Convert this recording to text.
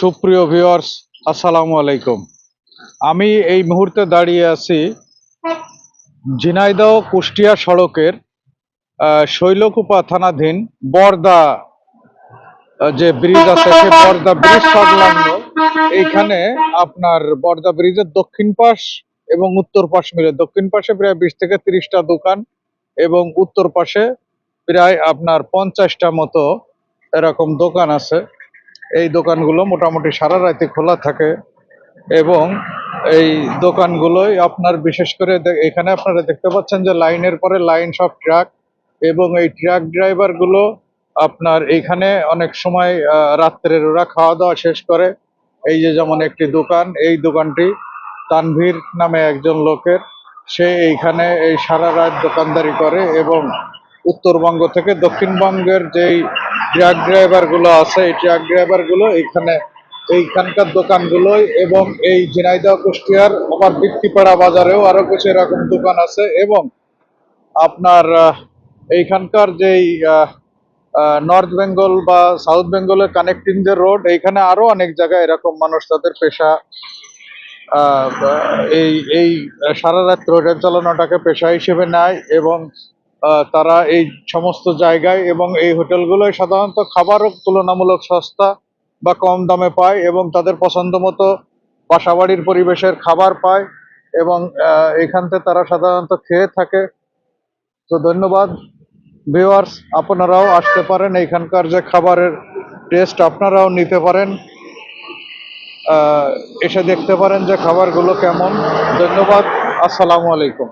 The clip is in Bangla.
সুপ্রিয় ভিউয়ার্স আসসালামু আলাইকুম। আমি এই মুহূর্তে দাঁড়িয়ে আছি ঝিনাইদহ কুষ্টিয়া সড়কের শৈলকুপা থানাধীন বর্দা যে ব্রিজ আছে সে বর্দা ব্রিজ সংলগ্ন এইখানে আপনার বর্দা ব্রিজের দক্ষিণ পাশ এবং উত্তর পাশ মিলে। দক্ষিণ পাশে প্রায় বিশ থেকে তিরিশটা দোকান এবং উত্তর পাশে প্রায় আপনার পঞ্চাশটা মতো এরকম দোকান আছে। এই দোকানগুলো মোটামুটি সারা রাতে খোলা থাকে এবং এই দোকানগুলোই আপনার বিশেষ করে এখানে আপনারা দেখতে পাচ্ছেন যে লাইনের পরে লাইন সব ট্রাক এবং এই ট্রাক ড্রাইভারগুলো আপনার এইখানে অনেক সময় রাত্রের ওরা খাওয়া দাওয়া শেষ করে। এই যে যেমন একটি দোকান, এই দোকানটি তানভীর নামে একজন লোকের। সে এইখানে এই সারা রাত দোকানদারি করে এবং উত্তরবঙ্গ থেকে দক্ষিণবঙ্গের যেই ট্রাক ড্রাইভারগুলো আছে, এই ট্রাক ড্রাইভারগুলো এখানে এইখানকার দোকানগুলোই এবং এই ঝিনাইদহ কুষ্টিয়ার আমার বৃত্তিপাড়া বাজারেও আরও কিছু এরকম দোকান আছে এবং আপনার এইখানকার যেই নর্থ বেঙ্গল বা সাউথ বেঙ্গলের কানেক্টিং যে রোড এইখানে আরও অনেক জায়গায় এরকম মানুষ তাদের পেশা এই এই সারা রাত ট্রেন চালানোটাকে পেশা হিসেবে নেয় এবং তারা এই সমস্ত জায়গায় এবং এই হোটেলগুলোয় সাধারণত খাবারও তুলনামূলক সস্তা বা কম দামে পায় এবং তাদের পছন্দ মতো বাসাবাড়ির পরিবেশের খাবার পায় এবং আহ, এখান থেকে তারা সাধারণত খেয়ে থাকে। তো ধন্যবাদ। ভিউয়ার্স আপনারাও আসতে পারেন। এইখানকার যে খাবারের টেস্ট আপনারাও নিতে পারেন। এসে দেখতে পারেন যে খাবারগুলো কেমন। ধন্যবাদ। আসসালামু আলাইকুম।